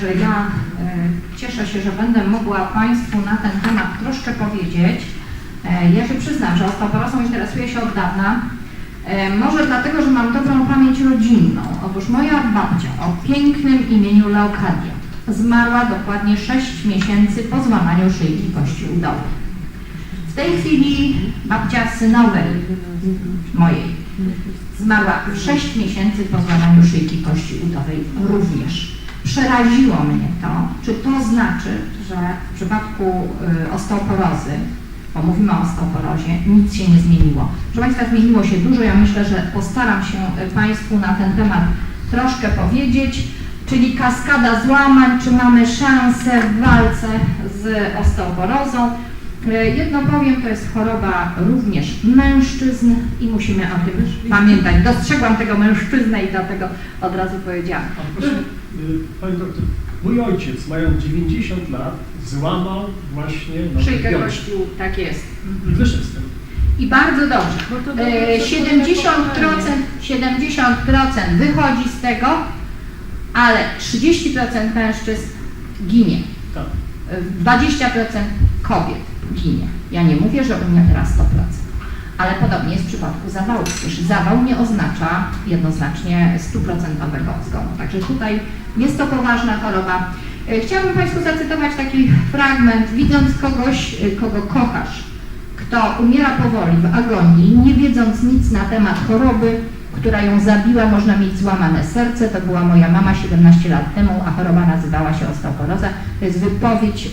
Także ja e, cieszę się, że będę mogła Państwu na ten temat troszkę powiedzieć. E, Ja się przyznam, że osteoporozą interesuję się od dawna. E, Może dlatego, że mam dobrą pamięć rodzinną. Otóż moja babcia o pięknym imieniu Leokadia zmarła dokładnie 6 miesięcy po złamaniu szyjki kości udowej. W tej chwili babcia synowej mojej zmarła 6 miesięcy po złamaniu szyjki kości udowej również. Przeraziło mnie to, czy to znaczy, że w przypadku y, osteoporozy, bo mówimy o osteoporozie, nic się nie zmieniło. Proszę Państwa, zmieniło się dużo. Ja myślę, że postaram się y, Państwu na ten temat troszkę powiedzieć, czyli kaskada złamań, czy mamy szansę w walce z osteoporozą. E, Jedno powiem, to jest choroba również mężczyzn i musimy o tym pamiętać. Dostrzegłam tego mężczyznę i dlatego od razu powiedziałam. Y, Pani doktor, mój ojciec, mając 90 lat, złamał właśnie nogę Szyjkę kościół, tak jest. I wyszedł z tym. I bardzo dobrze. Bo to E, było 70%, 70% wychodzi z tego, ale 30% mężczyzn ginie. Tak. E, 20% kobiet ginie. Ja nie mówię, że umiera 100%. Ale podobnie jest w przypadku zawału. Przecież zawał nie oznacza jednoznacznie stuprocentowego zgonu. Także tutaj jest to poważna choroba. E, Chciałabym Państwu zacytować taki fragment. Widząc kogoś, e, kogo kochasz, kto umiera powoli w agonii, nie wiedząc nic na temat choroby, która ją zabiła, można mieć złamane serce. To była moja mama 17 lat temu, a choroba nazywała się osteoporoza. To jest wypowiedź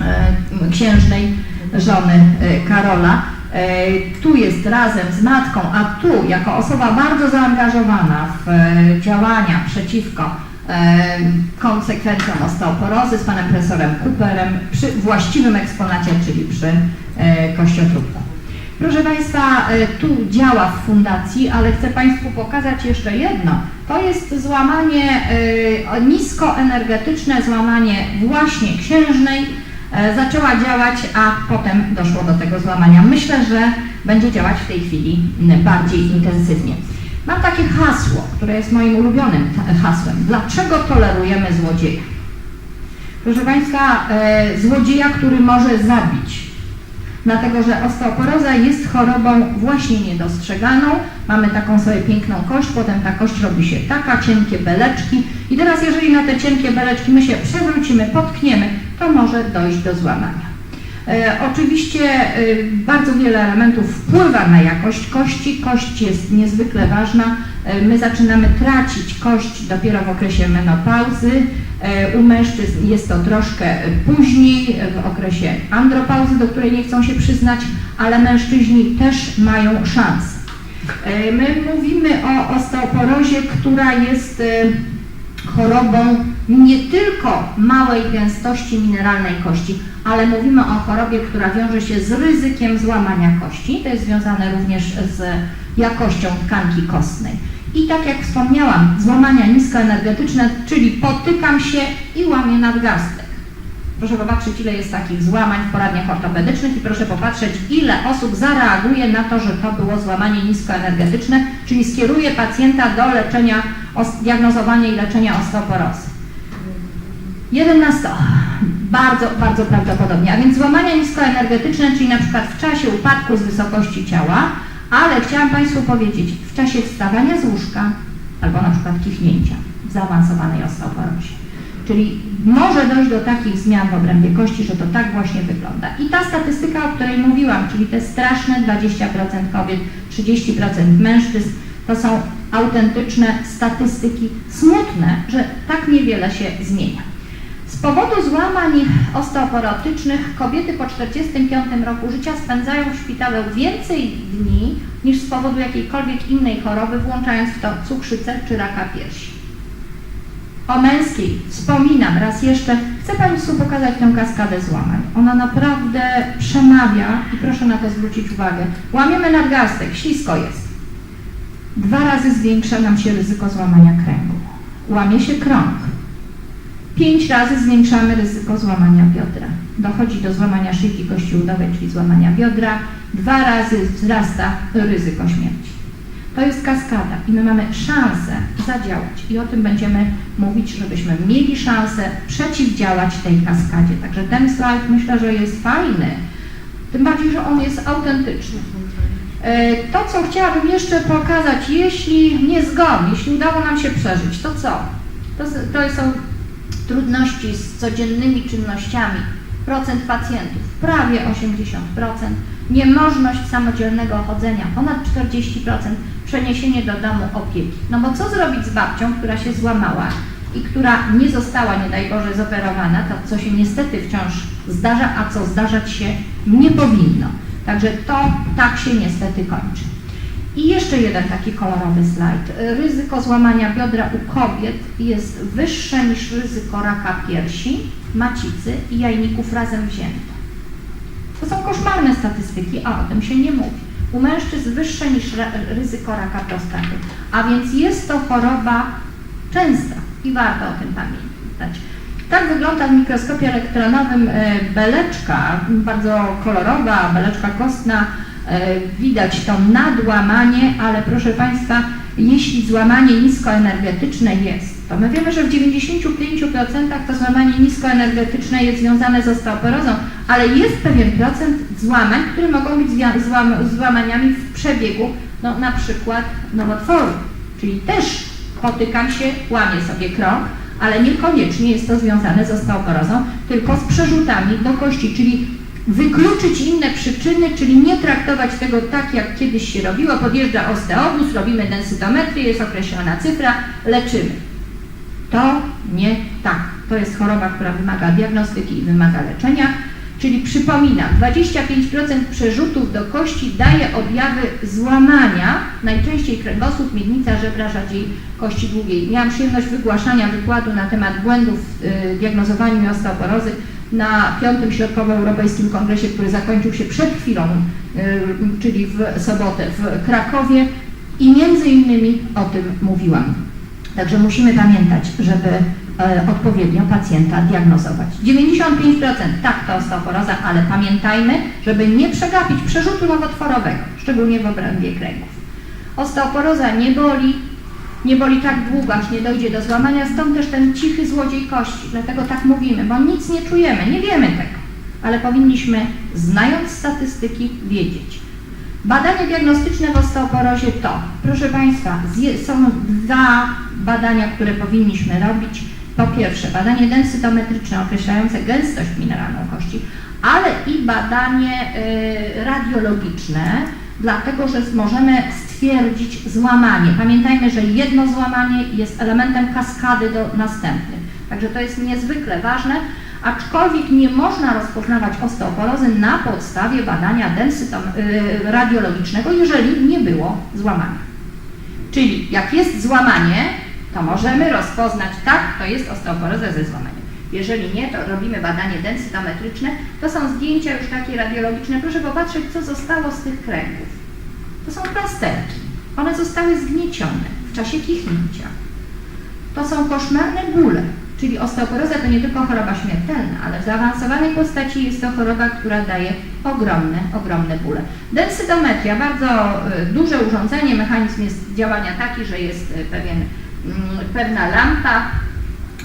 e, księżnej żony Karola. E, Tu jest razem z matką, a tu jako osoba bardzo zaangażowana w e, działania przeciwko e, konsekwencjom osteoporozy z panem profesorem Cooperem przy właściwym eksponacie, czyli przy kościotrupku. Proszę Państwa, tu działa w fundacji, ale chcę Państwu pokazać jeszcze jedno. To jest złamanie niskoenergetyczne, złamanie właśnie księżnej. E, Zaczęła działać, a potem doszło do tego złamania. Myślę, że będzie działać w tej chwili bardziej intensywnie. Mam takie hasło, które jest moim ulubionym hasłem. Dlaczego tolerujemy złodzieja? Proszę Państwa, e, złodzieja, który może zabić, dlatego że osteoporoza jest chorobą właśnie niedostrzeganą. Mamy taką sobie piękną kość, potem ta kość robi się taka, cienkie beleczki i teraz jeżeli na te cienkie beleczki my się przewrócimy, potkniemy, to może dojść do złamania. E, oczywiście e, bardzo wiele elementów wpływa na jakość kości. Kość jest niezwykle ważna. E, my zaczynamy tracić kość dopiero w okresie menopauzy. U mężczyzn jest to troszkę później, w okresie andropauzy, do której nie chcą się przyznać, ale mężczyźni też mają szansę. My mówimy o osteoporozie, która jest chorobą nie tylko małej gęstości mineralnej kości, ale mówimy o chorobie, która wiąże się z ryzykiem złamania kości. To jest związane również z jakością tkanki kostnej. I tak jak wspomniałam, złamania niskoenergetyczne, czyli potykam się i łamię nadgarstek. Proszę popatrzeć, ile jest takich złamań w poradniach ortopedycznych i proszę popatrzeć, ile osób zareaguje na to, że to było złamanie niskoenergetyczne, czyli skieruje pacjenta do leczenia, diagnozowania i leczenia osteoporozy. 1 na 100. Bardzo, bardzo prawdopodobnie. A więc złamania niskoenergetyczne, czyli na przykład w czasie upadku z wysokości ciała, ale chciałam Państwu powiedzieć, w czasie wstawania z łóżka albo na przykład kichnięcia w zaawansowanej osteoporozie. Czyli może dojść do takich zmian w obrębie kości, że to tak właśnie wygląda. I ta statystyka, o której mówiłam, czyli te straszne 20% kobiet, 30% mężczyzn, to są autentyczne statystyki, smutne, że tak niewiele się zmienia. Z powodu złamań osteoporotycznych kobiety po 45 roku życia spędzają w szpitalu więcej dni niż z powodu jakiejkolwiek innej choroby, włączając w to cukrzycę czy raka piersi. O męskiej wspominam raz jeszcze. Chcę Państwu pokazać tę kaskadę złamań. Ona naprawdę przemawia i proszę na to zwrócić uwagę. Łamiemy nadgarstek, ślisko jest. Dwa razy zwiększa nam się ryzyko złamania kręgu. Łamie się krąg. Pięć razy zwiększamy ryzyko złamania biodra. Dochodzi do złamania szyjki kości udowej, czyli złamania biodra. Dwa razy wzrasta ryzyko śmierci. To jest kaskada i my mamy szansę zadziałać i o tym będziemy mówić, żebyśmy mieli szansę przeciwdziałać tej kaskadzie. Także ten slajd myślę, że jest fajny, tym bardziej, że on jest autentyczny. E, To, co chciałabym jeszcze pokazać, jeśli nie zgon, jeśli udało nam się przeżyć, to co? To, to są trudności z codziennymi czynnościami. Procent pacjentów prawie 80%, niemożność samodzielnego chodzenia ponad 40%, przeniesienie do domu opieki. No bo co zrobić z babcią, która się złamała i która nie została, nie daj Boże, zoperowana, to co się niestety wciąż zdarza, a co zdarzać się nie powinno. Także to tak się niestety kończy. I jeszcze jeden taki kolorowy slajd. Ryzyko złamania biodra u kobiet jest wyższe niż ryzyko raka piersi, macicy i jajników razem wzięte. To są koszmarne statystyki, a o tym się nie mówi. U mężczyzn wyższe niż ryzyko raka prostaty. A więc jest to choroba częsta i warto o tym pamiętać. Tak wygląda w mikroskopie elektronowym e, beleczka, bardzo kolorowa, beleczka kostna. E, Widać to nadłamanie, ale proszę Państwa, jeśli złamanie niskoenergetyczne jest, to my wiemy, że w 95% to złamanie niskoenergetyczne jest związane z osteoporozą, ale jest pewien procent złamań, które mogą być złam, złamaniami w przebiegu, no na przykład nowotworu, czyli też potykam się, łamię sobie krok, ale niekoniecznie jest to związane z osteoporozą, tylko z przerzutami do kości, czyli wykluczyć inne przyczyny, czyli nie traktować tego tak, jak kiedyś się robiło, podjeżdża osteobus, robimy densytometrię, jest określona cyfra, leczymy. To nie tak. To jest choroba, która wymaga diagnostyki i wymaga leczenia. Czyli przypominam, 25% przerzutów do kości daje objawy złamania, najczęściej kręgosłup, miednica, żebra, rzadziej kości długiej. Miałam przyjemność wygłaszania wykładu na temat błędów w y, diagnozowaniu osteoporozy na piątym Środkowoeuropejskim Kongresie, który zakończył się przed chwilą, y, czyli w sobotę w Krakowie i między innymi o tym mówiłam. Także musimy pamiętać, żeby e, odpowiednio pacjenta diagnozować. 95% tak to osteoporoza, ale pamiętajmy, żeby nie przegapić przerzutu nowotworowego, szczególnie w obrębie kręgów. Osteoporoza nie boli, nie boli tak długo, aż nie dojdzie do złamania, stąd też ten cichy złodziej kości, dlatego tak mówimy, bo nic nie czujemy, nie wiemy tego, ale powinniśmy, znając statystyki, wiedzieć. Badania diagnostyczne w osteoporozie to, proszę Państwa, są dwa badania, które powinniśmy robić. Po pierwsze, badanie densytometryczne określające gęstość mineralną kości, ale i badanie y, radiologiczne, dlatego że możemy stwierdzić złamanie. Pamiętajmy, że jedno złamanie jest elementem kaskady do następnych. Także to jest niezwykle ważne, aczkolwiek nie można rozpoznawać osteoporozy na podstawie badania y, radiologicznego, jeżeli nie było złamania. Czyli jak jest złamanie, to możemy rozpoznać, tak, to jest osteoporoza ze złamaniem. Jeżeli nie, to robimy badanie densytometryczne. To są zdjęcia już takie radiologiczne. Proszę popatrzeć, co zostało z tych kręgów. To są plasterki. One zostały zgniecione w czasie kichnięcia. To są koszmarne bóle, czyli osteoporoza to nie tylko choroba śmiertelna, ale w zaawansowanej postaci jest to choroba, która daje ogromne, ogromne bóle. Densytometria, bardzo y, duże urządzenie, mechanizm jest działania taki, że jest y, pewien, mm, pewna lampa,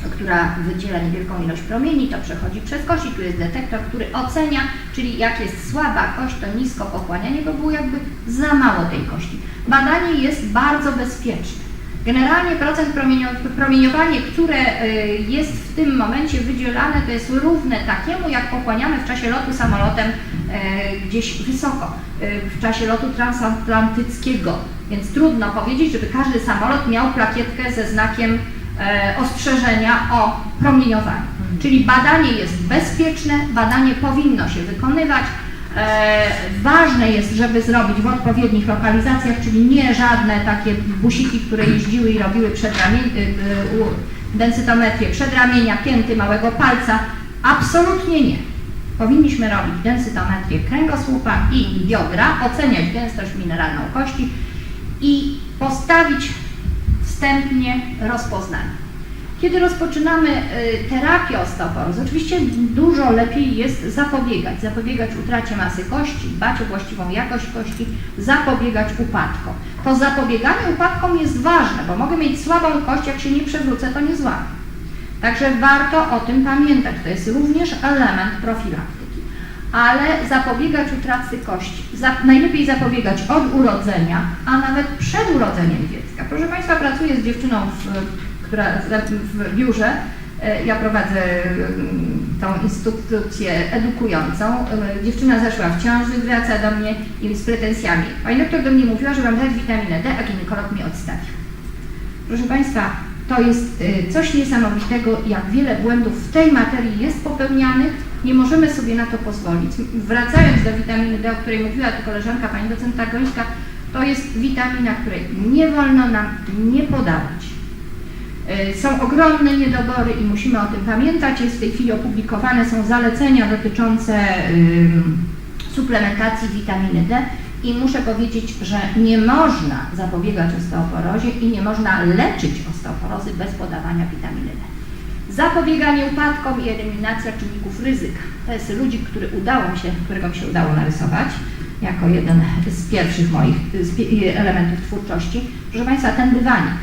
która wydziela niewielką ilość promieni, to przechodzi przez kość i tu jest detektor, który ocenia, czyli jak jest słaba kość, to nisko pochłanianie, bo było jakby za mało tej kości. Badanie jest bardzo bezpieczne. Generalnie procent promienio- promieniowanie, które y, jest w tym momencie wydzielane, to jest równe takiemu, jak pochłaniamy w czasie lotu samolotem y, gdzieś wysoko, y, w czasie lotu transatlantyckiego. Więc trudno powiedzieć, żeby każdy samolot miał plakietkę ze znakiem ostrzeżenia o promieniowaniu. Czyli badanie jest bezpieczne, badanie powinno się wykonywać. E, ważne jest, żeby zrobić w odpowiednich lokalizacjach, czyli nie żadne takie busiki, które jeździły i robiły przedramię- y, y, densytometrię przedramienia, pięty, małego palca. Absolutnie nie. Powinniśmy robić densytometrię kręgosłupa i biodra, oceniać gęstość mineralną kości i postawić wstępnie rozpoznanie. Kiedy rozpoczynamy y, terapię osteoporozy, oczywiście dużo lepiej jest zapobiegać, zapobiegać utracie masy kości, dbać o właściwą jakość kości, zapobiegać upadkom. To zapobieganie upadkom jest ważne, bo mogę mieć słabą kość, jak się nie przewrócę, to nie złamię. Także warto o tym pamiętać, to jest również element profilaktyki. Ale zapobiegać utraty kości, za, najlepiej zapobiegać od urodzenia, a nawet przed urodzeniem dziecka. Proszę Państwa, pracuję z dziewczyną w która w biurze, e, ja prowadzę mm, tą instytucję edukującą, E, dziewczyna zeszła w ciąży, wraca do mnie i z pretensjami. Pani doktor do mnie mówiła, że mam dać witaminę D, a ginekolog mnie odstawił. Proszę Państwa, to jest e, coś niesamowitego, jak wiele błędów w tej materii jest popełnianych, nie możemy sobie na to pozwolić. Wracając do witaminy D, o której mówiła tu koleżanka, pani docenta Gońska, to jest witamina, której nie wolno nam nie podawać. E, Są ogromne niedobory i musimy o tym pamiętać. Jest w tej chwili opublikowane są zalecenia dotyczące suplementacji witaminy D i muszę powiedzieć, że nie można zapobiegać osteoporozie i nie można leczyć osteoporozy bez podawania witaminy D. Zapobieganie upadkom i eliminacja czynników ryzyka. To jest ludzi, który udało mi się, którego mi się udało narysować jako jeden z pierwszych moich elementów twórczości. Proszę Państwa, ten dywanik.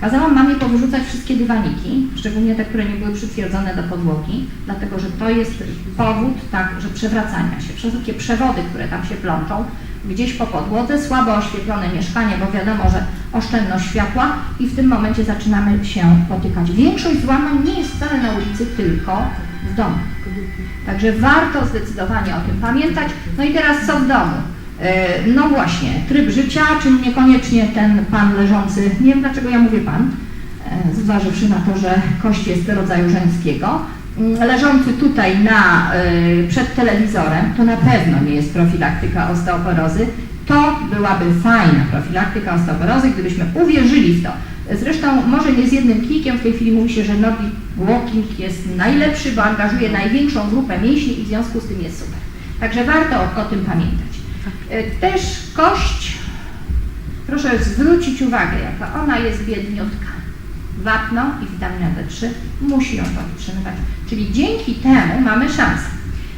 Kazałam mamie powyrzucać wszystkie dywaniki, szczególnie te, które nie były przytwierdzone do podłogi, dlatego że to jest powód tak, że przewracania się. Wszystkie przewody, które tam się plączą, gdzieś po podłodze, słabo oświetlone mieszkanie, bo wiadomo, że oszczędność światła i w tym momencie zaczynamy się potykać. Większość złamań nie jest wcale na ulicy, tylko w domu. Także warto zdecydowanie o tym pamiętać. No i teraz co w domu? E, No właśnie, tryb życia, czyli niekoniecznie ten pan leżący, nie wiem dlaczego ja mówię pan, e, zważywszy na to, że kość jest rodzaju żeńskiego, leżący tutaj na, e, przed telewizorem, to na pewno nie jest profilaktyka osteoporozy. To byłaby fajna profilaktyka osteoporozy, gdybyśmy uwierzyli w to. Zresztą może nie z jednym klikiem, w tej chwili mówi się, że nogi walking jest najlepszy, bo angażuje największą grupę mięśni i w związku z tym jest super. Także warto o, o tym pamiętać. E, Też kość, proszę zwrócić uwagę, jaka ona jest biedniutka. Wapno i witamina D3 musi ją podtrzymywać. Czyli dzięki temu mamy szansę.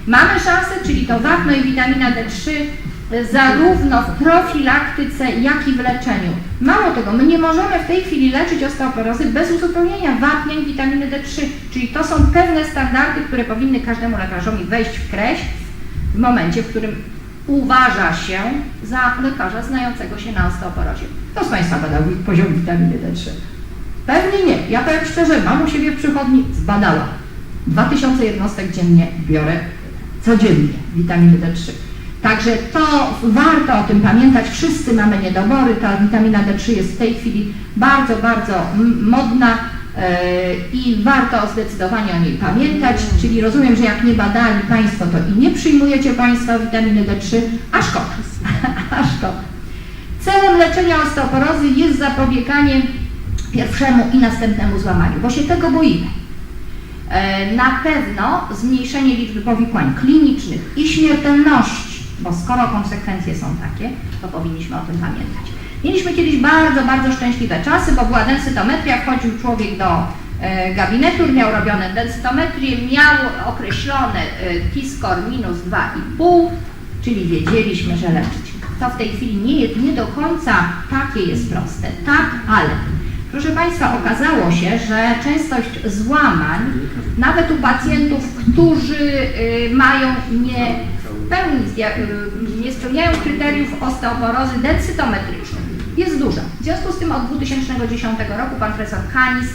Mamy szansę, czyli to wapno i witamina D3 e, zarówno w profilaktyce, jak i w leczeniu. Mało tego, my nie możemy w tej chwili leczyć osteoporozy bez uzupełnienia wapnia i witaminy D3, czyli to są pewne standardy, które powinny każdemu lekarzowi wejść w kreś w momencie, w którym uważa się za lekarza znającego się na osteoporozie. Kto z Państwa badał poziom witaminy D3? Pewnie nie. Ja powiem szczerze, mam u siebie w przychodni, zbadała. 2000 jednostek dziennie biorę codziennie witaminy D3. Także to warto o tym pamiętać. Wszyscy mamy niedobory. Ta witamina D3 jest w tej chwili bardzo, bardzo modna e, i warto zdecydowanie o niej pamiętać. Czyli rozumiem, że jak nie badali Państwo, to i nie przyjmujecie Państwo witaminy D3, a szkoda. a szkoda. Celem leczenia osteoporozy jest zapobieganie pierwszemu i następnemu złamaniu, bo się tego boimy. E, Na pewno zmniejszenie liczby powikłań klinicznych i śmiertelności, bo skoro konsekwencje są takie, to powinniśmy o tym pamiętać. Mieliśmy kiedyś bardzo, bardzo szczęśliwe czasy, bo była densytometria, wchodził człowiek do e, gabinetu, miał robione densytometrię, miał określone e, T-score minus 2,5, czyli wiedzieliśmy, że leczyć. To w tej chwili nie, nie do końca takie jest proste. Tak, ale Proszę Państwa, okazało się, że częstość złamań, nawet u pacjentów, którzy y, mają nie pełni, y, nie spełniają kryteriów osteoporozy densytometrycznej, jest duża. W związku z tym od 2010 roku pan profesor Kanis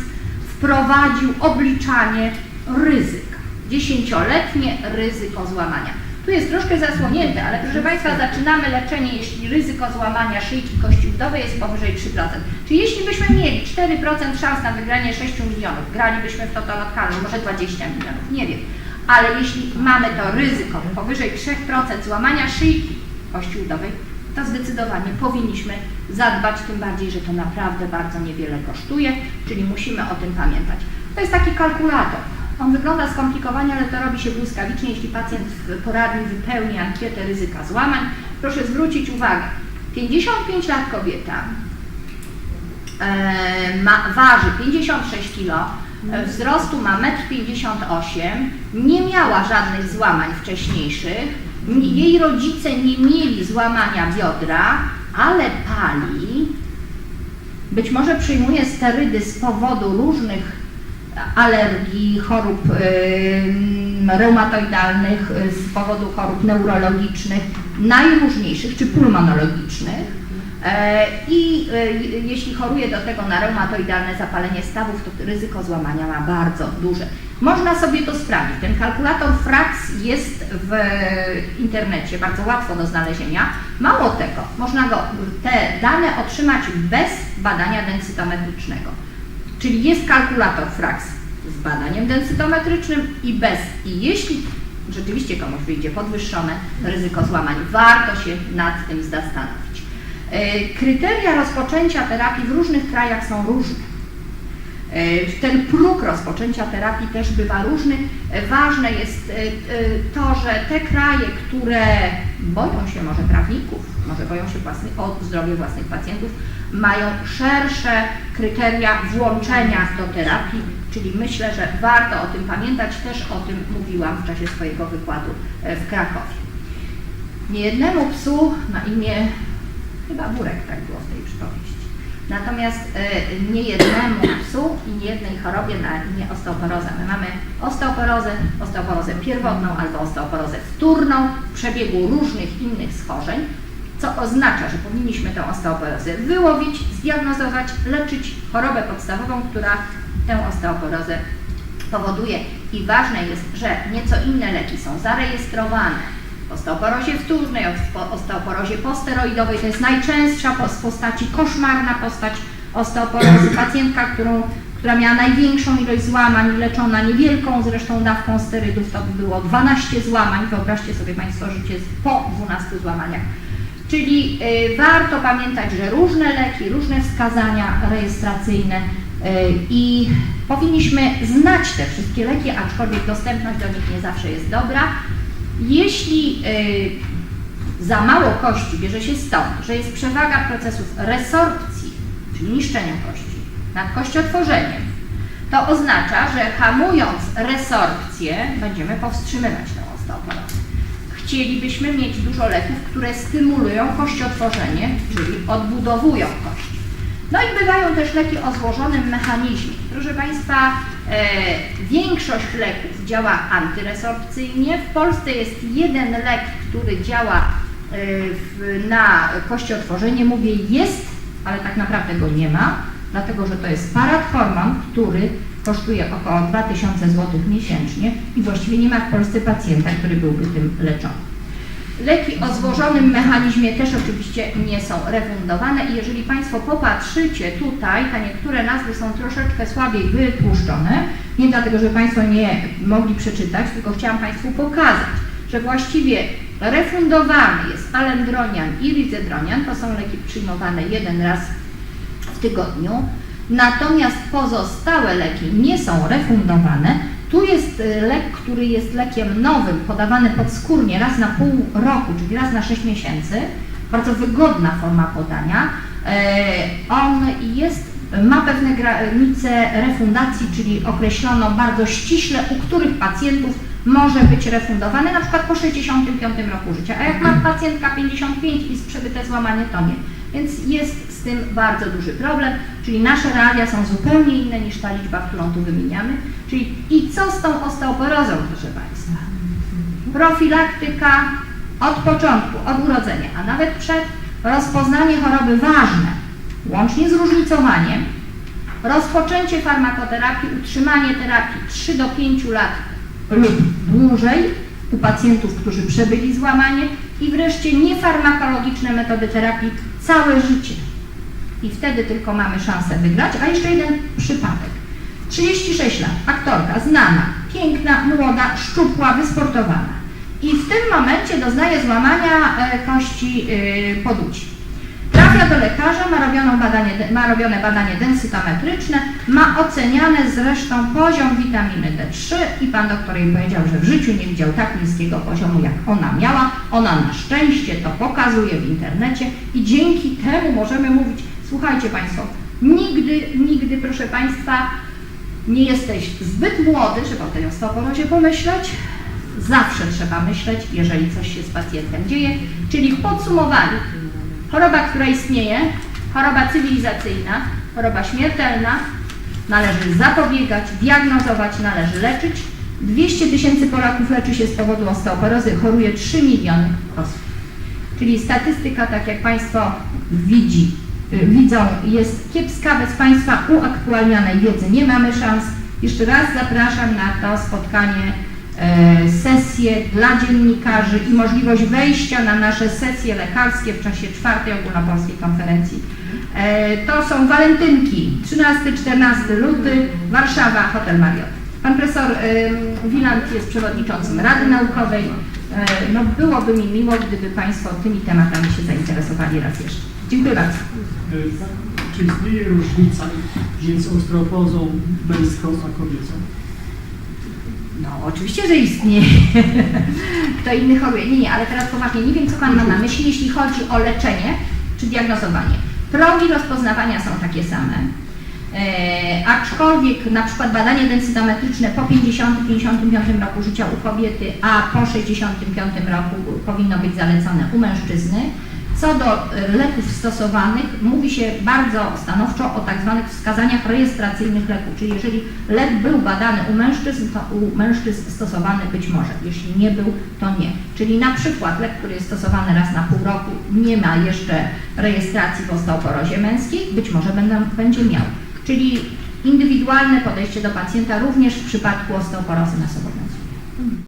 wprowadził obliczanie ryzyka. Dziesięcioletnie ryzyko złamania. Tu jest troszkę zasłonięte, ale proszę Państwa, zaczynamy leczenie, jeśli ryzyko złamania szyjki kości udowej jest powyżej 3%. Czyli jeśli byśmy mieli 4% szans na wygranie 6 milionów, gralibyśmy w lokalną, może 20 milionów, nie wiem. Ale jeśli mamy to ryzyko powyżej 3% złamania szyjki kości udowej, to zdecydowanie powinniśmy zadbać, tym bardziej, że to naprawdę bardzo niewiele kosztuje, czyli musimy o tym pamiętać. To jest taki kalkulator. On wygląda skomplikowanie, ale to robi się błyskawicznie, jeśli pacjent w poradni wypełni ankietę ryzyka złamań. Proszę zwrócić uwagę, 55 lat kobieta e, ma, waży 56 kg, e, wzrostu ma 1,58 m, nie miała żadnych złamań wcześniejszych, jej rodzice nie mieli złamania biodra, ale pali, być może przyjmuje sterydy z powodu różnych alergii, chorób reumatoidalnych, y, z powodu chorób neurologicznych, najróżniejszych czy pulmonologicznych. E, I e, jeśli choruje do tego na reumatoidalne zapalenie stawów, to ryzyko złamania ma bardzo duże. Można sobie to sprawdzić. Ten kalkulator Frax jest w internecie, bardzo łatwo do znalezienia. Mało tego, można go, te dane otrzymać bez badania densytometrycznego. Czyli jest kalkulator Frax z badaniem densytometrycznym i bez. I jeśli rzeczywiście komuś wyjdzie podwyższone ryzyko złamań, warto się nad tym zastanowić. E, Kryteria rozpoczęcia terapii w różnych krajach są różne. E, Ten próg rozpoczęcia terapii też bywa różny. E, Ważne jest to, że te kraje, które boją się może prawników, może boją się własnych, o zdrowie własnych pacjentów, mają szersze kryteria włączenia do terapii, czyli myślę, że warto o tym pamiętać. Też o tym mówiłam w czasie swojego wykładu e, w Krakowie. Niejednemu psu na imię, chyba Burek tak było w tej przypowieści. Natomiast e, niejednemu psu i niejednej chorobie na imię osteoporoza. My mamy osteoporozę, osteoporozę pierwotną albo osteoporozę wtórną w przebiegu różnych innych schorzeń, co oznacza, że powinniśmy tę osteoporozę wyłowić, zdiagnozować, leczyć chorobę podstawową, która tę osteoporozę powoduje. I ważne jest, że nieco inne leki są zarejestrowane osteoporozie wtórnej, osteoporozie posteroidowej. To jest najczęstsza z postaci, koszmarna postać osteoporozy. Pacjentka, którą, która miała największą ilość złamań, leczona niewielką zresztą dawką sterydów, to by było 12 złamań. Wyobraźcie sobie Państwo życie po 12 złamaniach. Czyli y, warto pamiętać, że różne leki, różne wskazania rejestracyjne y, i powinniśmy znać te wszystkie leki, aczkolwiek dostępność do nich nie zawsze jest dobra. Jeśli y, za mało kości bierze się stąd, że jest przewaga procesów resorpcji, czyli niszczenia kości, nad kościotworzeniem, to oznacza, że hamując resorpcję będziemy powstrzymywać tę osteoporozę. Chcielibyśmy mieć dużo leków, które stymulują kościotworzenie, czyli odbudowują kości. No i bywają też leki o złożonym mechanizmie. Proszę Państwa, e, większość leków działa antyresorpcyjnie. W Polsce jest jeden lek, który działa e, w, na kościotworzenie. Mówię jest, ale tak naprawdę go nie ma, dlatego że to jest parathormon, który kosztuje około 2000 zł miesięcznie i właściwie nie ma w Polsce pacjenta, który byłby tym leczony. Leki o złożonym mechanizmie też oczywiście nie są refundowane i jeżeli Państwo popatrzycie tutaj, to niektóre nazwy są troszeczkę słabiej wytłuszczone, nie dlatego, że Państwo nie mogli przeczytać, tylko chciałam Państwu pokazać, że właściwie refundowany jest alendronian i rizedronian, to są leki przyjmowane jeden raz w tygodniu, natomiast pozostałe leki nie są refundowane. Tu jest y, lek, który jest lekiem nowym, podawany podskórnie raz na pół roku, czyli raz na 6 miesięcy. Bardzo wygodna forma podania. E, On jest, ma pewne granice refundacji, czyli określono bardzo ściśle, u których pacjentów może być refundowany, na przykład po 65 roku życia. A jak ma pacjentka 55 i przebyte złamanie, to nie. Więc jest z tym bardzo duży problem, czyli nasze realia są zupełnie inne niż ta liczba, którą tu wymieniamy. Czyli i co z tą osteoporozą, proszę Państwa? Profilaktyka od początku, od urodzenia, a nawet przed rozpoznanie choroby ważne, łącznie z różnicowaniem, rozpoczęcie farmakoterapii, utrzymanie terapii 3 do 5 lat lub dłużej u pacjentów, którzy przebyli złamanie i wreszcie niefarmakologiczne metody terapii całe życie. I wtedy tylko mamy szansę wygrać. A jeszcze jeden przypadek. 36 lat, aktorka, znana, piękna, młoda, szczupła, wysportowana. I w tym momencie doznaje złamania e, kości e, poduci. Trafia do lekarza, ma, badanie, ma robione badanie densytometryczne, ma oceniane zresztą poziom witaminy D3 i pan doktor jej powiedział, że w życiu nie widział tak niskiego poziomu, jak ona miała. Ona na szczęście to pokazuje w internecie i dzięki temu możemy mówić, słuchajcie Państwo, nigdy, nigdy proszę Państwa, nie jesteś zbyt młody, żeby o tej osteoporozie pomyśleć, zawsze trzeba myśleć, jeżeli coś się z pacjentem dzieje, czyli w podsumowaniu, choroba, która istnieje, choroba cywilizacyjna, choroba śmiertelna, należy zapobiegać, diagnozować, należy leczyć. 200 tysięcy Polaków leczy się z powodu osteoporozy, choruje 3 miliony osób. Czyli statystyka, tak jak Państwo widzi, widzą, jest kiepska. Bez Państwa uaktualnianej wiedzy nie mamy szans. Jeszcze raz zapraszam na to spotkanie, e, sesję dla dziennikarzy i możliwość wejścia na nasze sesje lekarskie w czasie czwartej ogólnopolskiej konferencji. E, To są walentynki, 13-14 luty, Warszawa, Hotel Marriott. Pan profesor em, Wiland jest przewodniczącym Rady Naukowej. E, No, byłoby mi miło, gdyby Państwo tymi tematami się zainteresowali raz jeszcze. Dziękuję bardzo. Czy istnieje różnica między osteoporozą męską a kobiecą? No, oczywiście, że istnieje. Kto inny choruje. Nie, nie, ale teraz poważnie, nie wiem, co Pan ma na myśli, jeśli chodzi o leczenie czy diagnozowanie. Progi rozpoznawania są takie same. E, aczkolwiek na przykład badanie densytometryczne po 50-55 roku życia u kobiety, a po 65 roku powinno być zalecone u mężczyzny. Co do e, leków stosowanych, mówi się bardzo stanowczo o tak zwanych wskazaniach rejestracyjnych leku, czyli jeżeli lek był badany u mężczyzn, to u mężczyzn stosowany być może, jeśli nie był, to nie. Czyli na przykład lek, który jest stosowany raz na pół roku, nie ma jeszcze rejestracji w osteoporozie męskiej, być może będzie miał. Czyli indywidualne podejście do pacjenta również w przypadku osteoporozy nasobowej.